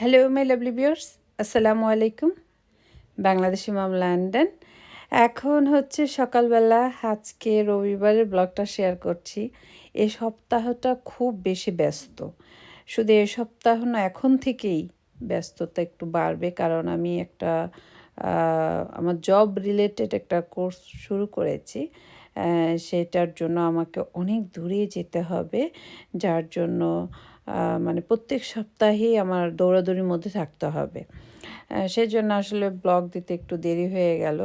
Hello my lovely viewers আসসালামু আলাইকুম বাংলাদেশি মাম London এখন হচ্ছে সকালবেলা, আজকে রবিবারের ব্লগটা শেয়ার করছি। এই সপ্তাহটা খুব বেশি ব্যস্ত। শুধু এই সপ্তাহ না, এখন থেকেই ব্যস্ততা একটু বাড়বে। কারণ আমি একটা আমার জব রিলেটেড একটা কোর্স শুরু করেছি। সেটার জন্য আমাকে অনেক দূরে যেতে হবে। যার জন্য মানে প্রত্যেক সপ্তাহেই আমার দৌড়াদৌড়ির মধ্যে থাকতে হবে। আহ, সেই জন্য আসলে ব্লগ দিতে একটু দেরি হয়ে গেল।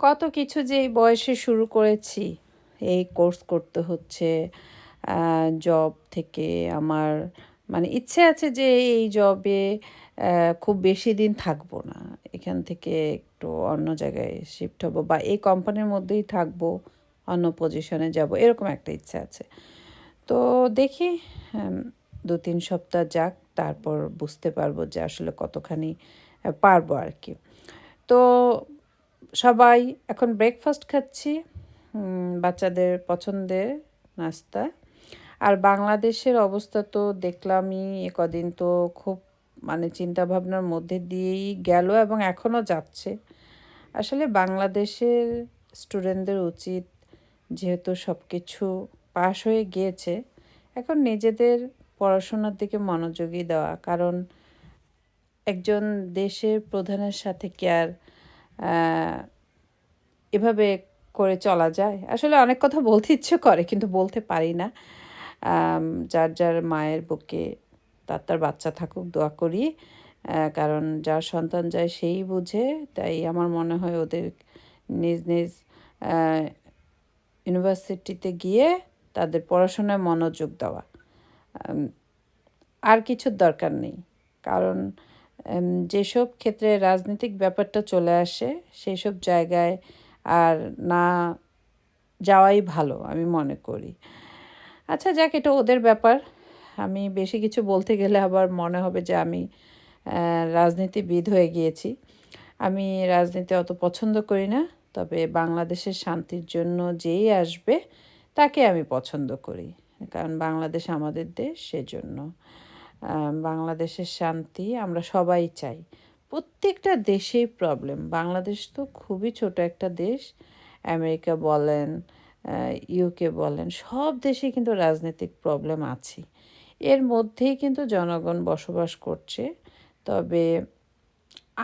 কত কিছু যে এই বয়সে শুরু করেছি এই কোর্স করতে হচ্ছে জব থেকে আমার মানে ইচ্ছে আছে যে এই জবে খুব বেশি দিন থাকব না। এখান থেকে একটু অন্য জায়গায় শিফট হব বা এই কোম্পানির মধ্যেই থাকব অন্য পজিশনে যাব এরকম একটা ইচ্ছে আছে। তো দেখি দু তিন সপ্তাহ যাক, তারপর বুঝতে পারব যে আসলে কতখানি পারব আর কি। তো সবাই, এখন ব্রেকফাস্ট খাচ্ছি বাচ্চাদের পছন্দের নাস্তা। আর বাংলাদেশের অবস্থা তো দেখলামই, এ কদিন তো খুব মানে চিন্তা ভাবনার মধ্যে দিয়েই গেল এবং এখনও যাচ্ছে। আসলে বাংলাদেশের স্টুডেন্টদের উচিত যেহেতু সব কিছু পাশ হয়ে গিয়েছে, এখন নিজেদের পড়াশোনার দিকে মনোযোগী দেওয়া। কারণ একজন দেশের প্রধানের সাথে কি আর এভাবে করে চলা যায়? আসলে অনেক কথা বলতে ইচ্ছে করে, কিন্তু বলতে পারি না। যার যার মায়ের বুকে তার তার বাচ্চা থাকুক, দোয়া করি। কারণ যার সন্তান যায় সেই বুঝে, তাই আমার মনে হয় ওদের নিজ নিজ ইউনিভার্সিটিতে গিয়ে তাদের পড়াশোনায় মনোযোগ দেওয়া। আর কিছুর দরকার নেই। কারণ যেসব ক্ষেত্রে রাজনৈতিক ব্যাপারটা চলে আসে সেই সব জায়গায় আর না যাওয়াই ভালো, আমি মনে করি। আচ্ছা যাক, এটা ওদের ব্যাপার। আমি বেশি কিছু বলতে গেলে আবার মনে হবে যে আমি রাজনীতিবিদ হয়ে গিয়েছি। আমি রাজনীতি অত পছন্দ করি না, তবে বাংলাদেশের শান্তির জন্য যেই আসবে তাকে আমি পছন্দ করি। কারণ বাংলাদেশ আমাদের দেশ, সেজন্য বাংলাদেশের শান্তি আমরা সবাই চাই। প্রত্যেকটা দেশেই প্রবলেম বাংলাদেশ তো খুবই ছোট একটা দেশ। আমেরিকা বলেন ইউকে বলেন, সব দেশেই কিন্তু রাজনৈতিক প্রবলেম আছে। এর মধ্যেই কিন্তু জনগণ বসবাস করছে। তবে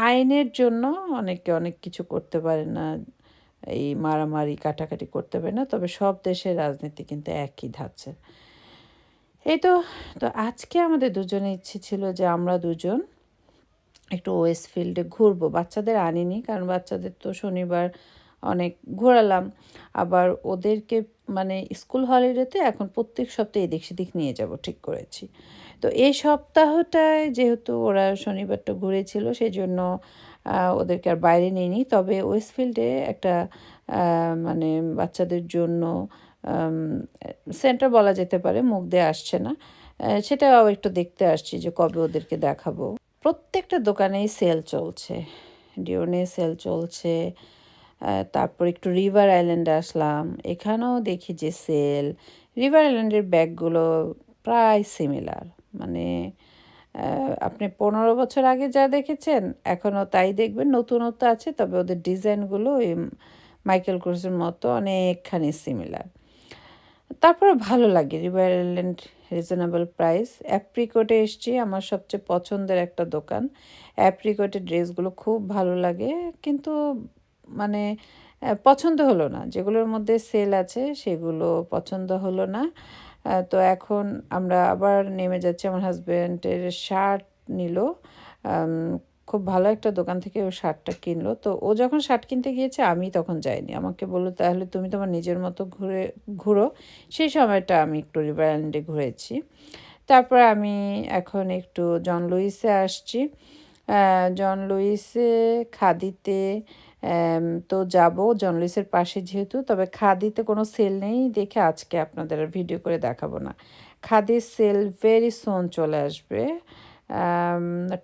আইনের জন্য অনেকে অনেক কিছু করতে পারে না। এই মারামারি, কাটাকাটি করতে পারে না। তবে সব দেশের রাজনীতি কিন্তু একই ধাঁচের। এই তো তো আজকে আমাদের দুজনে ইচ্ছে ছিল যে আমরা দুজন একটু ওয়েস্ট ফিল্ডে ঘুরবো। বাচ্চাদের আনিনি, কারণ বাচ্চাদের তো শনিবার অনেক ঘোরালাম। আবার ওদেরকে মানে স্কুল হলিডেতে এখন প্রত্যেক সপ্তাহে এদিক সেদিক নিয়ে যাব, ঠিক করেছি। তো এই সপ্তাহটায় যেহেতু ওরা শনিবারটা ঘুরেছিল সেই জন্য ওদেরকে আর বাইরে নিইনি। তবে ওয়েস্টফিল্ডে একটা মানে বাচ্চাদের জন্য সেন্টার বলা যেতে পারে, মুখ দিয়ে আসছে না। সেটাও একটু দেখতে আসছি যে কবে ওদেরকে দেখাবো। প্রত্যেকটা দোকানেই সেল চলছে। ডিওনে সেল চলছে। তারপর একটু রিভার আইল্যান্ডে আসলাম। এখানেও দেখি যে সেল। রিভার আইল্যান্ডের ব্যাগগুলো প্রায় সিমিলার। মানে আপনি পনেরো বছর আগে যা দেখেছেন, এখনও তাই দেখবেন, নতুনত্ব আছে, তবে ওদের ডিজাইনগুলো ওই মাইকেল কোর্সের মতো অনেকখানি সিমিলার তারপরে ভালো লাগে রিভার রিজনেবল প্রাইস অ্যাপ্রিকোটে এসছি, আমার সবচেয়ে পছন্দের একটা দোকান। অ্যাপ্রিকোটের ড্রেসগুলো খুব ভালো লাগে, কিন্তু মানে পছন্দ হলো না। যেগুলোর মধ্যে সেল আছে, সেগুলো পছন্দ হলো না। তো এখন আমরা আবার নেমে যাচ্ছি। আমার হাজব্যান্ডের শার্ট নিল। খুব ভালো একটা দোকান থেকে ও শার্টটা কিনলো। তো ও যখন শার্ট কিনতে গিয়েছে, আমি তখন যাইনি। আমাকে বলল, তাহলে তুমি তোমার নিজের মতো ঘুরে, ঘুরো। সেই সময়টা আমি একটু রিভার আইল্যান্ডে ঘুরেছি। তারপর আমি এখন একটু জন লুইসে আসছি। জন লুইসে খাদিতে তো যাব জন লুইসের পাশে যেহেতু, তবে খাদিতে কোনো সেল নেই দেখে আজকে আপনাদের ভিডিও করে দেখাবো না। খাদির সেল ভেরি সোন চলে আসবে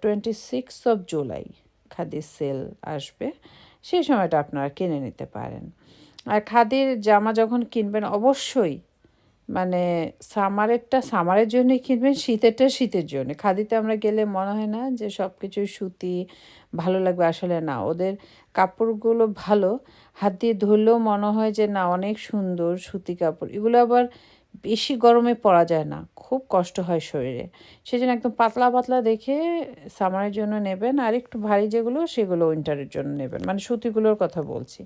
টোয়েন্টি সিক্স অফ জুলাই খাদির সেল আসবে। সেই সময়টা আপনারা কিনে নিতে পারেন। আর খাদির জামা যখন কিনবেন অবশ্যই মানে সামারেরটা সামারের জন্য কিনবেন, শীতেরটা শীতের জন্য। খাদিতে আমরা গেলে মনে হয় না যে সব কিছুই সুতি, ভালো লাগবে আসলে না। ওদের কাপড়গুলো ভালো, হাত দিয়ে ধরলেও মনে হয় যে না, অনেক সুন্দর সুতি কাপড়। এগুলো আবার বেশি গরমে পরা যায় না, খুব কষ্ট হয় শরীরে। সেই জন্য একদম পাতলা পাতলা দেখে সামারের জন্য নেবেন, আর একটু ভারী যেগুলো, সেগুলো উইন্টারের জন্য নেবেন। মানে সুতিগুলোর কথা বলছি।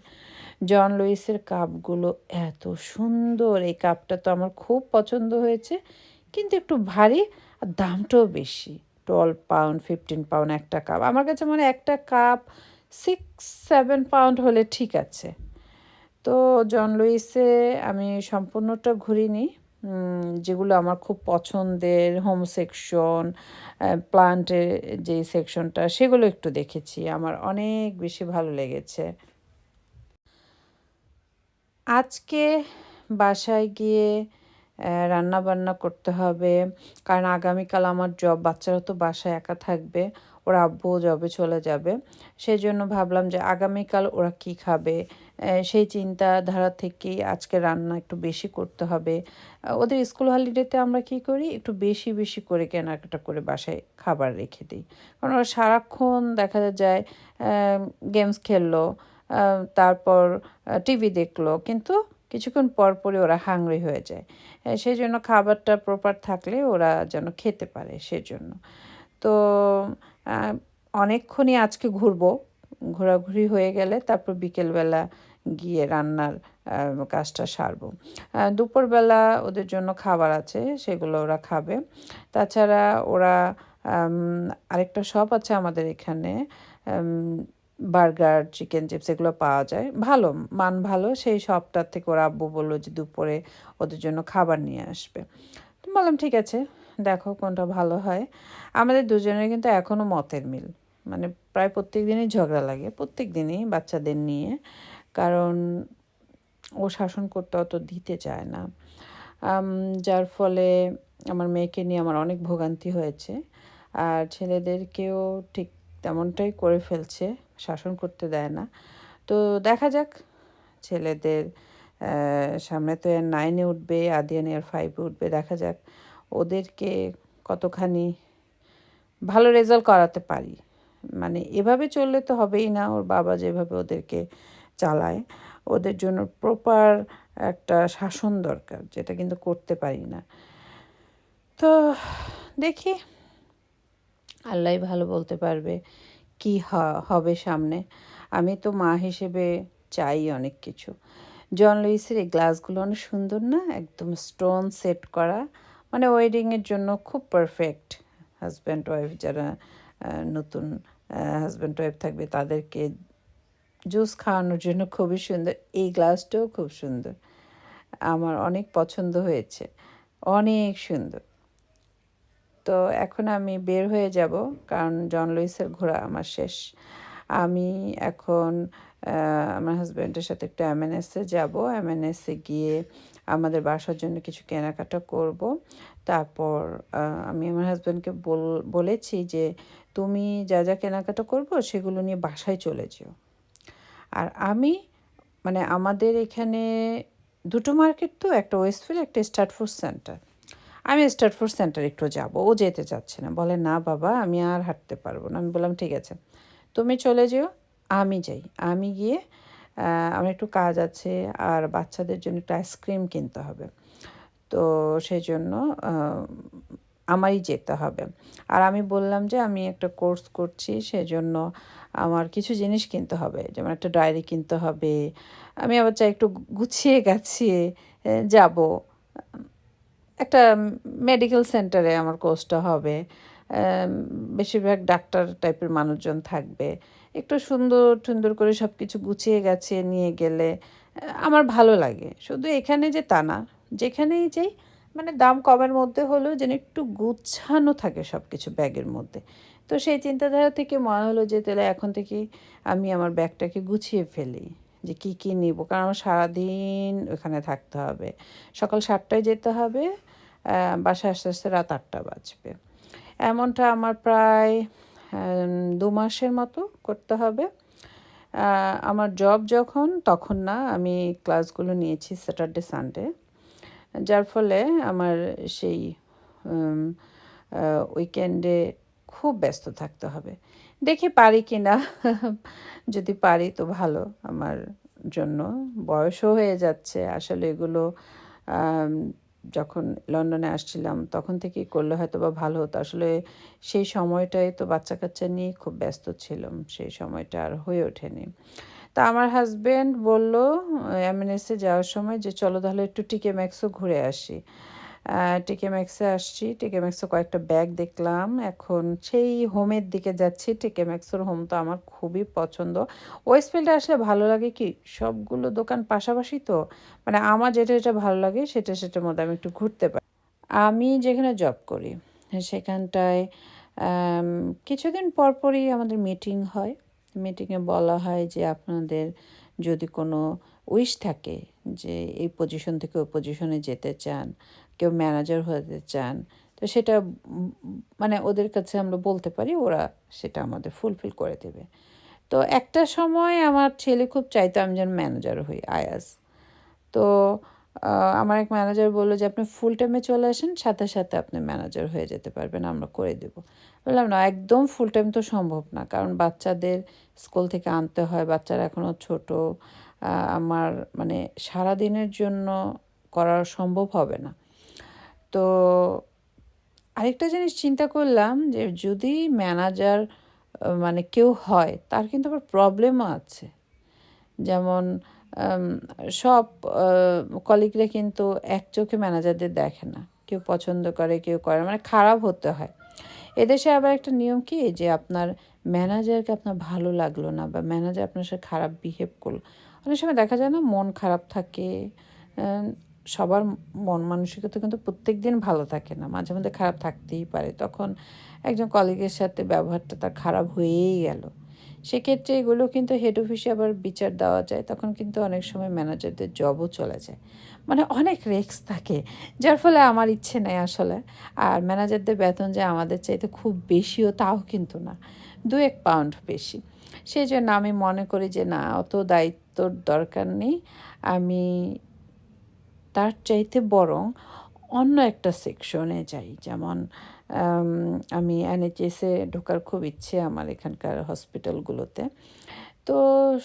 জন লুইসের কাপগুলো এত সুন্দর, এই কাপটা তো আমার খুব পছন্দ হয়েছে। কিন্তু একটু ভারী, আর দামটাও বেশি। টুয়েলভ পাউন্ড ফিফটিন পাউন্ড একটা কাপ। আমার কাছে মানে একটা কাপ সিক্স সেভেন পাউন্ড হলে ঠিক আছে। তো জন লুইসে আমি সম্পূর্ণটা ঘুরিনি। যেগুলো আমার খুব পছন্দের হোম সেকশন প্লান্টের যে সেকশনটা সেগুলো একটু দেখেছি। আমার অনেক বেশি ভালো লেগেছে। আজকে বাসায় গিয়ে রান্না বান্না করতে হবে। কারণ আগামীকাল আমার জব বাচ্চারা তো বাসায় একা থাকবে। ওরা আব্বু জবে চলে যাবে। সেই জন্য ভাবলাম যে আগামীকাল ওরা কি খাবে? সেই চিন্তাধারা থেকেই আজকে রান্না একটু বেশি করতে হবে। ওদের স্কুল হলিডেতে আমরা কি করি? একটু বেশি বেশি করে কেনাকাটা করে বাসায় খাবার রেখে দিই। কারণ ওরা সারাক্ষণ দেখা যায় গেমস খেললো তারপর টিভি দেখল, কিন্তু কিছুক্ষণ পর পরে ওরা হাংরি হয়ে যায়। সেই জন্য খাবারটা প্রপার থাকলে ওরা যেন খেতে পারে, সেজন্য। তো অনেকক্ষণই আজকে ঘুরবো। ঘোরাঘুরি হয়ে গেলে তারপর বিকেলবেলা গিয়ে রান্নার কাজটা সারবো। দুপুরবেলা ওদের জন্য খাবার আছে, সেগুলো ওরা খাবে। তাছাড়া ওরা আরেকটা শপ আছে আমাদের এখানে বার্গার, চিকেন চিপস এগুলো পাওয়া যায়। ভালো, মান ভালো, সেই শপটার থেকে ওরা আব্বু বলল যে দুপুরে ওদের জন্য খাবার নিয়ে আসবে। বললাম, ঠিক আছে। দেখো কোনটা ভালো হয়। আমাদের দুজনের কিন্তু এখনও মতের মিল। মানে প্রায় প্রত্যেক দিনই ঝগড়া লাগে প্রত্যেক দিনই বাচ্চাদের নিয়ে। কারণ ও শাসন করতে অত দিতে চায় না। যার ফলে আমার মেয়েকে নিয়ে আমার অনেক ভোগান্তি হয়েছে। আর ছেলেদেরকেও ঠিক তেমনটাই করে ফেলছে, শাসন করতে দেয় না। তো দেখা যাক, ছেলেদের সামনে তো এর নাইনে উঠবে আদিয়ান এর ফাইভে উঠবে, দেখা যাক। ওদেরকে কতখানি ভালো রেজাল্ট করাতে পারি। মানে এভাবে চললে তো হবেই না, ওর বাবা যেভাবে ওদেরকে চালায়। ওদের জন্য প্রপার একটা শাসন দরকার, যেটা কিন্তু করতে পারি না। তো দেখি, আল্লাহ ভালো বলতে পারবে কি হবে সামনে। আমি তো মা হিসেবে চাই অনেক কিছু। জন লুইসের এই গ্লাসগুলো অনেক সুন্দর না? একদম স্টোন সেট করা। মানে ওয়েডিংয়ের জন্য খুব পারফেক্ট হাজব্যান্ড ওয়াইফ যারা নতুন হাজব্যান্ড ওয়াইফ থাকবে তাদেরকে জুস খাওয়ানোর জন্য খুবই সুন্দর। এই গ্লাসটাও খুব সুন্দর। আমার অনেক পছন্দ হয়েছে। অনেক সুন্দর। তো এখন আমি বের হয়ে যাব কারণ জন লুইসের ঘোরা আমার শেষ। আমি এখন আমার হাজব্যান্ডের সাথে একটু এমএনএসে যাব। এমএনএসে গিয়ে আমাদের বাসার জন্য কিছু কেনাকাটা করব। তারপর আমি আমার হাজব্যান্ডকে বল, বলেছি যে, তুমি যা যা কেনাকাটা করব সেগুলো নিয়ে বাসায় চলে যেও। আর আমি মানে আমাদের এখানে দুটো মার্কেট তো, একটা ওয়েস্টফিল্ড একটা স্টার্টফুড সেন্টার আমি স্টার্টফুড সেন্টার একটু যাব, ও যেতে চাচ্ছে না। বলে, না বাবা, আমি আর হাঁটতে পারব না। আমি বললাম, ঠিক আছে, তুমি চলে যেও, আমি যাই। আমি গিয়ে আমার একটু কাজ আছে আর বাচ্চাদের জন্য একটু আইসক্রিম কিনতে হবে। তো সেই জন্য আমারই যেতে হবে। আর আমি বললাম যে আমি একটা কোর্স করছি, সেজন্য আমার কিছু জিনিস কিনতে হবে। যেমন একটা ডায়েরি কিনতে হবে। আমি আবার চাই একটু গুছিয়ে গাছিয়ে যাব। একটা মেডিকেল সেন্টারে আমার কোর্সটা হবে। বেশিরভাগ ডাক্তার টাইপের মানুষজন থাকবে। একটু সুন্দর সুন্দর করে সব কিছু গুছিয়ে গেছে নিয়ে গেলে আমার ভালো লাগে। শুধু এখানে যে তা না, যেখানেই যাই মানে দাম কমের মধ্যে হলেও যেন একটু গুছানো থাকে সব কিছু ব্যাগের মধ্যে। তো সেই চিন্তাধারা থেকে মনে হলো যে, তাহলে এখন থেকে আমি আমার ব্যাগটাকে গুছিয়ে ফেলি, যে কি কি নিব? কারণ আমার সারাদিন ওখানে থাকতে হবে। সকাল সাতটায় যেতে হবে বাসায় আস্তে আস্তে রাত আটটা বাজবে। এমনটা আমার প্রায় দু মাসের মতো করতে হবে। আমার জব যখন, তখন না আমি ক্লাসগুলো নিয়েছি স্যাটারডে সানডে যার ফলে আমার সেই উইকেন্ডে খুব ব্যস্ত থাকতে হবে। দেখি পারি কি না যদি পারি তো ভালো আমার জন্য। বয়সও হয়ে যাচ্ছে, আসলে এগুলো যখন লন্ডনে আসছিলাম, তখন থেকেই করলে হয়তো বা ভালো হতো। আসলে সেই সময়টাই তো বাচ্চা কাচ্চা নিয়ে খুব ব্যস্ত ছিলাম, সেই সময়টা আর হয়ে ওঠেনি। তা আমার হাজব্যান্ড বলল এমএনএসে যাওয়ার সময় যে, চলো তাহলে একটু টিকে ম্যাক্সও ঘুরে আসি। টিকে ম্যাক্সে আসছি। টিকে ম্যাক্সে কয়েকটা ব্যাগ দেখলাম। এখন সেই হোমের দিকে যাচ্ছি। টিকে ম্যাক্সের হোম তো আমার খুবই পছন্দ। ওয়েস্টফিল্ডে আসলে ভালো লাগে কি? সবগুলো দোকান পাশাপাশি তো? মানে আমার যেটা যেটা ভালো লাগে, সেটা সেটার মধ্যে আমি একটু ঘুরতে পারি। আমি যেখানে জব করি, সেখানটায় কিছুদিন পরপরই আমাদের মিটিং হয়। মিটিংয়ে বলা হয় যে আপনাদের যদি কোনো উইশ থাকে যে এই পজিশন থেকে ওই পজিশনে যেতে চান কেউ ম্যানেজার হতে চান, তো সেটা মানে ওদের কাছে আমরা বলতে পারি, ওরা সেটা আমাদের ফুলফিল করে দেবে। তো একটা সময় আমার ছেলে খুব চাইতো আমি যেন ম্যানেজার হই আয়াস তো আমার এক ম্যানেজার বলল যে, আপনি ফুল টাইমে চলে আসেন, সাথে সাথে আপনি ম্যানেজার হয়ে যেতে পারবেন, আমরা করে দেব। বললাম, না, একদম ফুল টাইম তো সম্ভব না, কারণ বাচ্চাদের স্কুল থেকে আনতে হয়, বাচ্চারা এখনও ছোট আমার মানে সারা দিনের জন্য করা সম্ভব হবে না। তো আরেকটা জিনিস চিন্তা করলাম যে যদি ম্যানেজার মানে কেউ হয়, তার কিন্তু আবার প্রবলেমও আছে। যেমন সব কলিগরা কিন্তু এক চোখে ম্যানেজারদের দেখে না। কেউ পছন্দ করে, কেউ করে মানে খারাপ হতে হয়। এদেশে আবার একটা নিয়ম কি? যে আপনার ম্যানেজারকে আপনার ভালো লাগল না বা ম্যানেজার আপনার সাথে খারাপ বিহেভ করল। অনেক সময় দেখা যায় না, মন খারাপ থাকে সবার মন মানসিকতা কিন্তু প্রত্যেক দিন ভালো থাকে না। মাঝে মধ্যে খারাপ থাকতেই পারে। তখন একজন কলিগের সাথে ব্যবহারটা তার খারাপ হয়েই গেল। সেক্ষেত্রে এগুলো কিন্তু হেড অফিসে আবার বিচার দেওয়া যায়। তখন কিন্তু অনেক সময় ম্যানেজারদের জবও চলে যায়। মানে অনেক রিস্ক থাকে, যার ফলে আমার ইচ্ছে নেই আসলে। আর ম্যানেজারদের বেতন যে আমাদের চাইতে খুব বেশিও তাও কিন্তু না। দু এক পাউন্ড বেশি। সেই জন্য আমি মনে করি যে না, অত দায়িত্বর দরকার নেই। আমি তার চাইতে বরং অন্য একটা সেকশনে যাই। যেমন আমি এনএচএসে ঢোকার খুব ইচ্ছে আমার এখানকার হসপিটালগুলোতে তো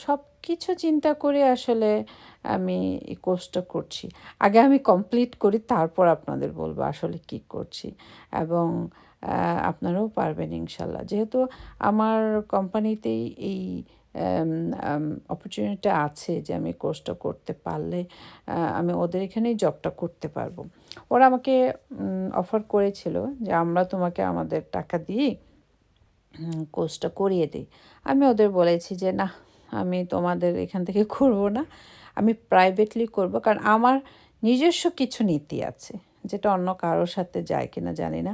সব কিছু চিন্তা করে আসলে আমি এই কোর্সটা করছি। আগে আমি কমপ্লিট করি, তারপর আপনাদের বলব আসলে কি করছি। এবং আপনারাও পারবেন ইনশাল্লাহ। যেহেতু আমার কোম্পানিতেই এই অপরচুনিটি আছে যে আমি কোর্সটা করতে পারলে আমি ওদের এখানেই জবটা করতে পারব। ওরা আমাকে অফার করেছিল যে আমরা তোমাকে আমাদের টাকা দিয়ে কোর্সটা করিয়ে দিই। আমি ওদের বলেছি যে, না, আমি তোমাদের এখান থেকে করব না। আমি প্রাইভেটলি করব। কারণ আমার নিজস্ব কিছু নীতি আছে, যেটা অন্য কারোর সাথে যায় কিনা জানি না।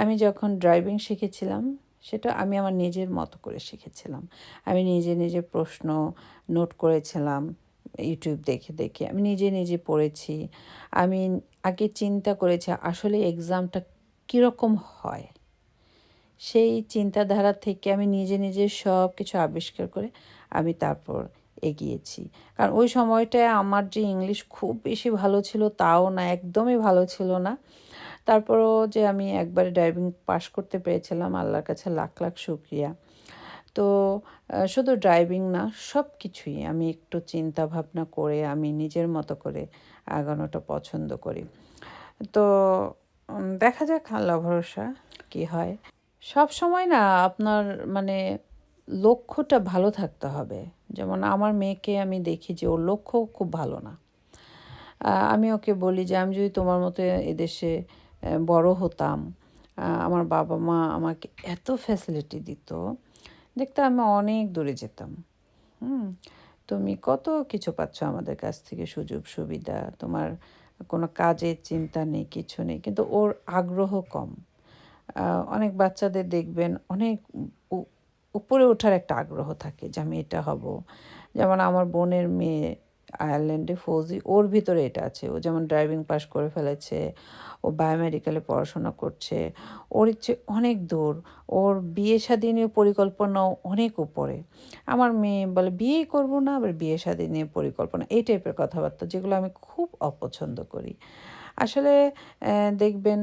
আমি যখন ড্রাইভিং শিখেছিলাম সেটা আমি আমার নিজের মতো করে শিখেছিলাম। আমি নিজে নিজে প্রশ্ন নোট করেছিলাম ইউটিউব দেখে দেখে। আমি নিজে নিজে পড়েছি। আমি আগে চিন্তা করেছি আসলে এক্সামটা কীরকম হয়? সেই চিন্তাধারা থেকে আমি নিজে নিজে সব কিছু আবিষ্কার করে আমি তারপর এগিয়েছি। কারণ ওই সময়টায় আমার যে ইংলিশ খুব বেশি ভালো ছিল তাও না, একদমই ভালো ছিল না। তারপরও যে আমি একবারে ড্রাইভিং পাশ করতে পেরেছিলাম, আল্লাহর কাছে লাখ লাখ শুক্রিয়া। তো শুধু ড্রাইভিং না সব কিছুই আমি একটু চিন্তা ভাবনা করে আমি নিজের মতো করে আগানোটা পছন্দ করি। তো দেখা যাক আল্লাহ ভরসা কি হয়। সব সময় না আপনার মানে লক্ষ্যটা ভালো থাকতে হবে। যেমন আমার মেয়েকে আমি দেখি যে ওর লক্ষ্য খুব ভালো না। আমি ওকে বলি যে, আমি যদি তোমার মতো এদেশে বড় হতাম আমার বাবা মা আমাকে এত ফ্যাসিলিটি দিত, দেখতে আমি অনেক দূরে যেতাম। হুম, তুমি কত কিছু পাচ্ছ আমাদের কাছ থেকে, সুযোগ, সুবিধা, তোমার কোনো কাজের চিন্তা নেই, কিছু নেই, কিন্তু ওর আগ্রহ কম। অনেক বাচ্চাদের দেখবেন অনেক উপরে ওঠার একটা আগ্রহ থাকে যে আমি এটা হব। যেমন আমার বোনের মেয়ে আয়ারল্যান্ডে ফৌজি, ওর ভিতরে এটা আছে। ও যেমন ড্রাইভিং পাস করে ফেলেছে, ও বায়োমেডিক্যালে পড়াশোনা করছে, ওর ইচ্ছে অনেক দূর। ওর বিয়ে শাদী নিয়ে পরিকল্পনাও অনেক উপরে। আমার মেয়ে বলে, বিয়েই করব না, আবার বিয়ে শাদী নিয়ে পরিকল্পনা। এই টাইপের কথাবার্তা যেগুলো আমি খুব অপছন্দ করি। আসলে দেখবেন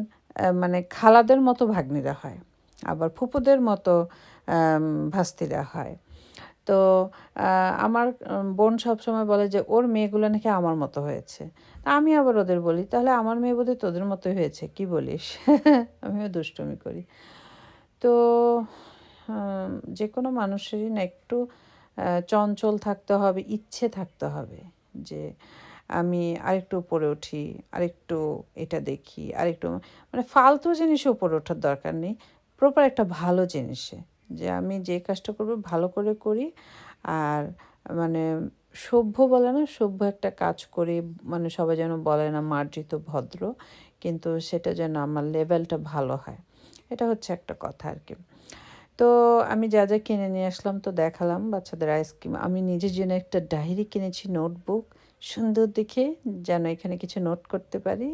মানে খালাদের মতো ভাগ্নিরা হয়, আবার ফুপুদের মতো ভাস্তিরা হয়। তো আমার বোন সবসময় বলে যে, ওর মেয়েগুলো নাকি আমার মতো হয়েছে। তা আমি আবার ওদের বলি, তাহলে আমার মেয়ে বোধহয় তোদের মতোই হয়েছে, কি বলিস? আমিও দুষ্টুমি করি। তো যে কোনো মানুষেরই না একটু চঞ্চল থাকতে হবে, ইচ্ছে থাকতে হবে যে, আমি আরেকটু উপরে উঠি, আরেকটু এটা দেখি, আরেকটু মানে ফালতু জিনিসে উপরে ওঠার দরকার নেই, প্রপার একটা ভালো জিনিসে। যে আমি যে কাজটা করব ভালো করে করি। আর মানে সভ্য বলে না, সভ্য একটা কাজ করি মানে সবাই যেন বলে না মার্জিত ভদ্র, কিন্তু সেটা যেন আমার লেভেলটা ভালো হয়। এটা হচ্ছে একটা কথা আর কি। তো আমি যা যা কিনে নিয়ে আসলাম তো দেখালাম বাচ্চাদের আইসক্রিম আমি নিজের জন্য একটা ডায়েরি কিনেছি নোটবুক সুন্দর দেখে যেন এখানে কিছু নোট করতে পারি।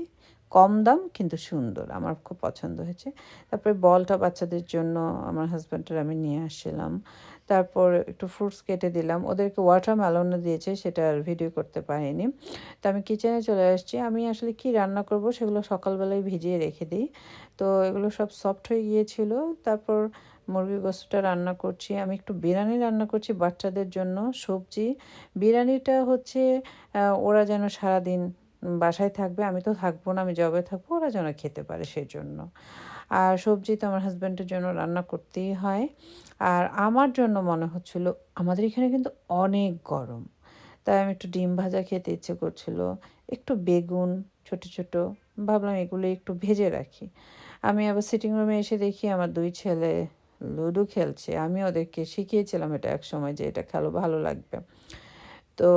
কম দাম কিন্তু সুন্দর, আমার খুব পছন্দ হয়েছে। তারপরে বলটা বাচ্চাদের জন্য আমার হাজব্যান্ডের আমি নিয়ে আসছিলাম। তারপর একটু ফ্রুটস কেটে দিলাম। ওদেরকে ওয়াটারমেলনও দিয়েছে, সেটা আর ভিডিও করতে পারিনি। তো আমি কিচেনে চলে আসছি। আমি আসলে কি রান্না করব সেগুলো সকালবেলায় ভিজিয়ে রেখে দিই। তো এগুলো সব সফট হয়ে গিয়েছিল। তারপর মুরগির গোস্তটা রান্না করছি। আমি একটু বিরিয়ানি রান্না করছি বাচ্চাদের জন্য। সবজি, বিরিয়ানিটা হচ্ছে ওরা যেন সারাদিন বাসায় থাকবে, আমি তো থাকব না, আমি জবে থাকব, ওরা যেন খেতে পারে সেই জন্য আর সবজি তো আমার হাজব্যান্ডের জন্য রান্না করতেই হয়। আর আমার জন্য মনে হচ্ছিল, আমাদের এখানে কিন্তু অনেক গরম। তাই আমি একটু ডিম ভাজা খেতে ইচ্ছে করছিল, একটু বেগুন, ছোট ছোট, ভাবলাম এগুলো একটু ভেজে রাখি। আমি আবার সিটিং রুমে এসে দেখি আমার দুই ছেলে লুডো খেলছে আমি ওদেরকে শিখিয়েছিলাম এটা এক সময় যে এটা খেলো, ভালো লাগবে। তো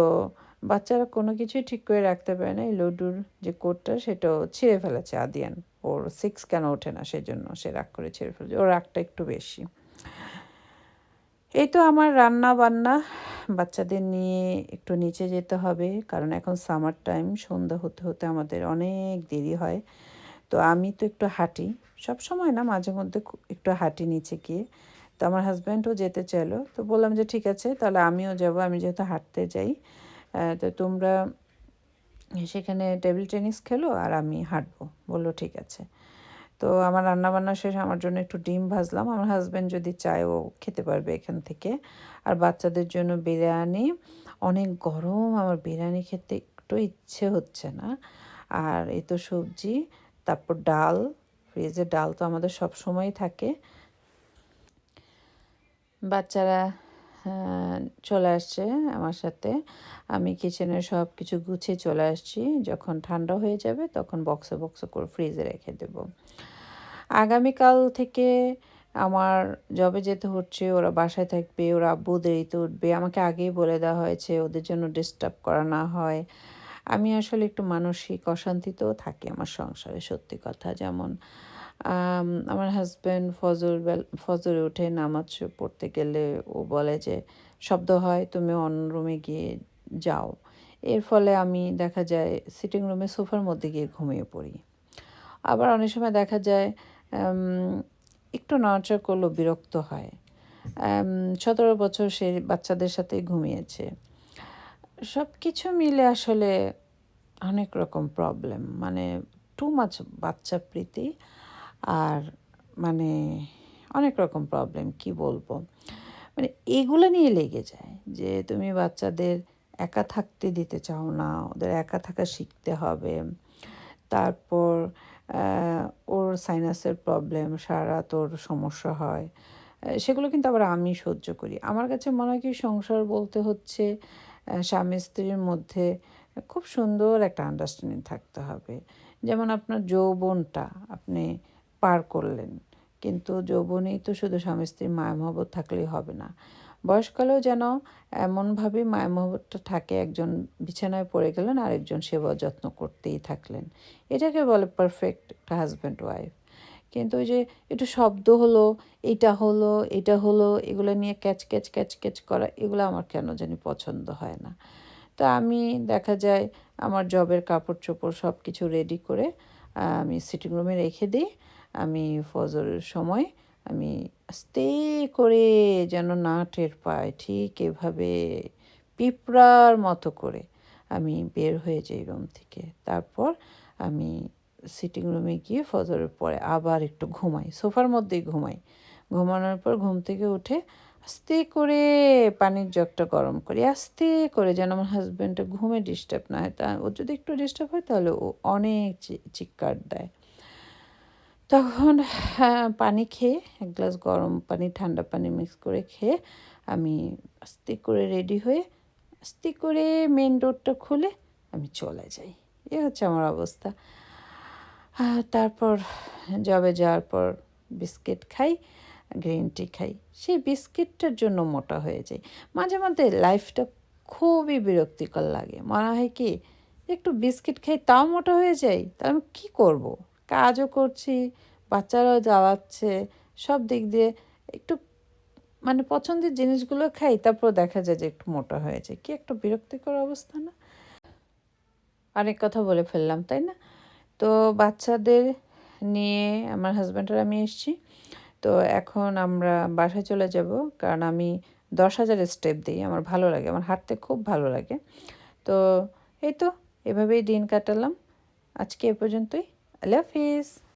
বাচ্চারা কোনো কিছুই ঠিক করে রাখতে পারে না। এই লুডুর যে কোডটা সেটাও ছিঁড়ে ফেলেছে আদিয়ান। ওর সিক্স কেন ওঠে না, সেজন্য সে রাগ করে ছিঁড়ে ফেলেছে। ওর রাগটা একটু বেশি। এই তো আমার রান্না বান্না বাচ্চাদের নিয়ে একটু নিচে যেতে হবে, কারণ এখন সামার টাইম সন্ধ্যা হতে হতে আমাদের অনেক দেরি হয়। তো আমি তো একটু হাঁটি। সব সময় না, মাঝে মধ্যে একটু হাঁটি নিচে গিয়ে। তো আমার হাজব্যান্ডও যেতে চাইলো। তো বললাম যে, ঠিক আছে, তাহলে আমিও যাব। আমি যেহেতু হাঁটতে যাই তো তোমরা সেখানে টেবিল টেনিস খেলো আর আমি হাঁটবো। বলল, ঠিক আছে। তো আমার রান্না বান্না শেষ, আমার জন্য একটু ডিম ভাজলাম। আমার হাজব্যান্ড যদি চায়, ও খেতে পারবে এখান থেকে। আর বাচ্চাদের জন্য বিরিয়ানি, অনেক গরম, আমার বিরিয়ানি খেতে একটু ইচ্ছে হচ্ছে না। আর এই তো সবজি, তারপর ডাল, ফ্রিজে ডাল তো আমাদের সব সময় থাকে। বাচ্চারা চলে আসছে আমার সাথে। আমি কিচেনের সব কিছু গুছিয়ে চলে আসছি। যখন ঠান্ডা হয়ে যাবে তখন বক্সে বক্সে করে ফ্রিজে রেখে দেব। আগামীকাল থেকে আমার জবে যেতে হচ্ছে, ওরা বাসায় থাকবে, ওরা আব্বু দেরিতে উঠবে। আমাকে আগেই বলে দেওয়া হয়েছে, ওদের জন্য ডিস্টার্ব করা না হয়। আমি আসলে একটু মানসিক অশান্তিতেও থাকি আমার সংসারে, সত্যি কথা। যেমন আমার হাজব্যান্ড ফজর ফজরে উঠে নামাজ পড়তে গেলে ও বলে যে, শব্দ হয়, তুমি অন্য রুমে গিয়ে যাও। এর ফলে আমি দেখা যায় সিটিং রুমে সোফার মধ্যে গিয়ে ঘুমিয়ে পড়ি। আবার অনেক সময় দেখা যায় একটু নড়াচড়া করলেও বিরক্ত হয়। সতেরো বছর সে বাচ্চাদের সাথে ঘুমিয়েছে। সব কিছু মিলে আসলে অনেক রকম প্রবলেম মানে টু মাছ বাচ্চা প্রীতি আর মানে অনেক রকম প্রবলেম কি বলব? মানে এগুলো নিয়ে লেগে যায় যে তুমি বাচ্চাদের একা থাকতে দিতে চাও না, ওদের একা থাকা শিখতে হবে। তারপর ওর সাইনাসের প্রবলেম সারা রাত ওর সমস্যা হয়। সেগুলো কিন্তু আবার আমি সহ্য করি। আমার কাছে মনে হয় কি, সংসার বলতে হচ্ছে স্বামী স্ত্রীর মধ্যে খুব সুন্দর একটা আন্ডারস্ট্যান্ডিং থাকতে হবে। যেমন আপনার যৌবনটা, আপনি পার করলেন। কিন্তু যৌবনেই তো শুধু স্বামী স্ত্রীর মায়া মহব্বত থাকলেই হবে না। বয়সকালেও যেন এমনভাবে মায়া মহব্বতটা থাকে, একজন বিছানায় পড়ে গেলেন, আরেকজন সেবা যত্ন করতেই থাকলেন। এটাকে বলে পারফেক্ট একটা হাজব্যান্ড ওয়াইফ কিন্তু ওই যে একটু শব্দ হলো, এটা হলো এটা হলো, এগুলো নিয়ে ক্যাচ ক্যাচ ক্যাচ ক্যাচ করা, এগুলো আমার কেন জানি পছন্দ হয় না। তো আমি দেখা যায় আমার জবের কাপড় চোপড় সব কিছু রেডি করে আমি সিটিং রুমে রেখে দিই। আমি ফজরের সময় আমি আস্তে করে যেন না টের পাই, ঠিক এভাবে পিঁপড়ার মতো করে আমি বের হয়ে যাই রুম থেকে। তারপর আমি সিটিং রুমে গিয়ে ফজরের পরে আবার একটু ঘুমাই, সোফার মধ্যেই ঘুমাই। ঘুমানোর পর ঘুম থেকে উঠে আস্তে করে পানির জগটা গরম করি, আস্তে করে যেন আমার হাজব্যান্ডটা ঘুমে ডিস্টার্ব না হয়। তা ও যদি একটু ডিস্টার্ব হয় তাহলে ও অনেক চিৎকার দেয়। তখন হ্যাঁ, পানি খেয়ে এক গ্লাস গরম পানি ঠান্ডা পানি মিক্স করে খেয়ে আমি আস্তে করে রেডি হয়ে আস্তে করে মেন ডোরটা খুলে আমি চলে যাই। এ হচ্ছে আমার অবস্থা। তারপর জবে যাওয়ার পর বিস্কিট খাই গ্রিন টি খাই। সেই বিস্কিটটার জন্য মোটা হয়ে যাই। মাঝে মাঝে লাইফটা খুবই বিরক্তিকর লাগে। মনে হয় কি একটু বিস্কিট খাই তাও মোটা হয়ে যাই তা আমি কী করব? কাজও করছি, বাচ্চারাও জ্বালাচ্ছে, সব দিক দিয়ে একটু মানে পছন্দের জিনিসগুলো খাই, তারপর দেখা যায় যে একটু মোটা হয়ে যায়। কি একটা বিরক্তিকর অবস্থা না? অনেক কথা বলে ফেললাম, তাই না? তো বাচ্চাদের নিয়ে আমার হাজব্যান্ড আর আমি এসেছি। তো এখন আমরা বাসায় চলে যাব, কারণ আমি দশ হাজার স্টেপ দিই, আমার ভালো লাগে, আমার হাঁটতে খুব ভালো লাগে। তো এই তো, এভাবেই দিন কাটালাম। আজকে এ পর্যন্তই। আল্লাহ হাফিজ